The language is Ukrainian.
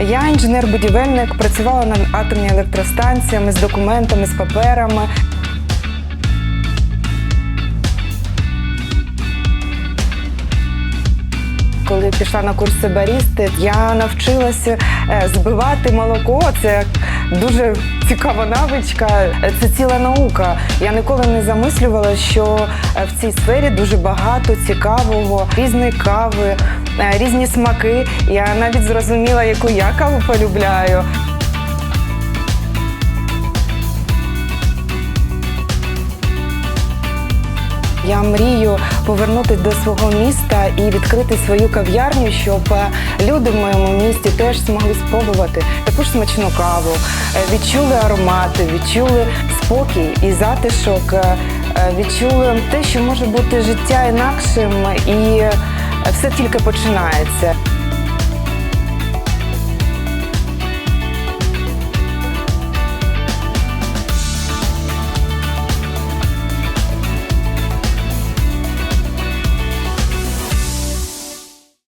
Я інженер-будівельник, працювала на атомній електростанціями з документами, з паперами. Коли пішла на курси барісти, я навчилася е, збивати молоко. Це дуже цікава навичка. Це ціла наука. Я ніколи не замислювала, що е, в цій сфері дуже багато цікавого, різні кави, е, різні смаки. Я навіть зрозуміла, яку я каву полюбляю. Я мрію повернутися до свого міста і відкрити свою кав'ярню, щоб е, люди в моєму місті теж змогли спробувати таку ж смачну каву, е, відчули аромати, відчули спокій і затишок, е, е, відчули те, що може бути життя інакшим, і е, все тільки починається.